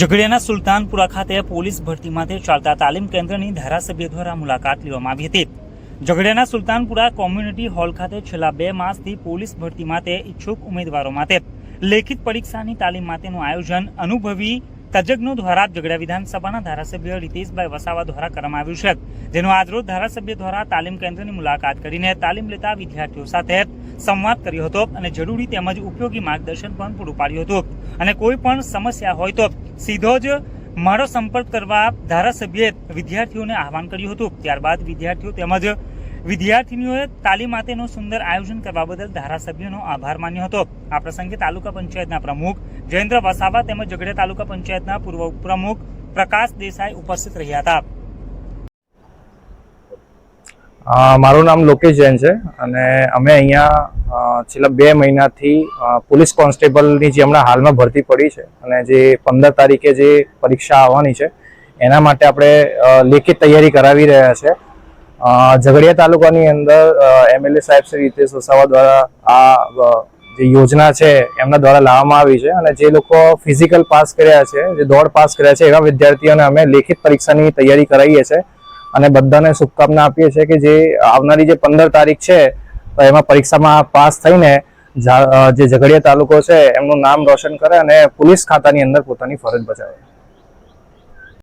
ઝઘડિયાના સુલતાનપુરા ખાતે પોલીસ ભરતી માટે ચાલતા તાલીમ કેન્દ્રની ધારાસભ્ય દ્વારા મુલાકાત લેવામાં આવી હતી. ઝઘડિયાના સુલતાનપુરા કોમ્યુનિટી હોલ ખાતે છેલ્લા બે માસથી પોલીસ ભરતી માટે ઈચ્છુક ઉમેદવારો માટે લેખિત પરીક્ષાની તાલીમ માટેનું આયોજન અનુભવી તજજ્ઞો દ્વારા ઝઘડા વિધાનસભાના ધારાસભ્ય રીતેશભાઈ વસાવા દ્વારા કરવામાં આવ્યું છે. જેનો આજરોજ ધારાસભ્ય દ્વારા તાલીમ કેન્દ્રની મુલાકાત કરીને તાલીમ લેતા વિદ્યાર્થીઓ સાથે સંવાદ કર્યો હતો અને જરૂરી તેમજ ઉપયોગી માર્ગદર્શન પણ પૂરું પાડ્યું હતું. અને કોઈ પણ સમસ્યા હોય તો સીધો જ મારો સંપર્ક કરવા ધારાસભ્યએ વિદ્યાર્થીઓને આહવાન કર્યું હતું. ત્યારબાદ વિદ્યાર્થીઓ તેમજ વિદ્યાર્થીનીઓએ તાલીમ માટેનું સુંદર આયોજન કરવા બદલ ધારાસભ્યનો આભાર માન્યો હતો. આ પ્રસંગે તાલુકા પંચાયતના પ્રમુખ જયેન્દ્ર વસાવા તેમજ ઝઘડિયા તાલુકા પંચાયતના પૂર્વ ઉપપ્રમુખ પ્રકાશ દેસાઈ ઉપસ્થિત રહ્યા હતા. મારું નામ લોકેશ જૈન છે અને અમે અહીંયા છેલ્લા બે મહિનાથી પોલીસ કોન્સ્ટેબલની જે હમણાં હાલમાં ભરતી પડી છે અને જે પંદર તારીખે જે પરીક્ષા આવવાની છે, એના માટે આપણે લેખિત તૈયારી કરાવી રહ્યા છે. ઝઘડિયા તાલુકાની અંદર એમએલએ સાહેબ શ્રી રીતેશ વસાવા દ્વારા આ જે યોજના છે, એમના દ્વારા લાવવામાં આવી છે અને જે લોકો ફિઝિકલ પાસ કર્યા છે, જે દોડ પાસ કર્યા છે એવા વિદ્યાર્થીઓને અમે લેખિત પરીક્ષાની તૈયારી કરાવીએ છીએ. અને બધાને શુભકામના આપીએ છીએ કે જે આવનારી જે પંદર તારીખ છે, તો એમાં પરીક્ષામાં પાસ થઈને જે ઝઘડિયા તાલુકો છે, એમનું નામ રોશન કરે અને પોલીસ ખાતાની અંદર પોતાની ફરજ બજાવે.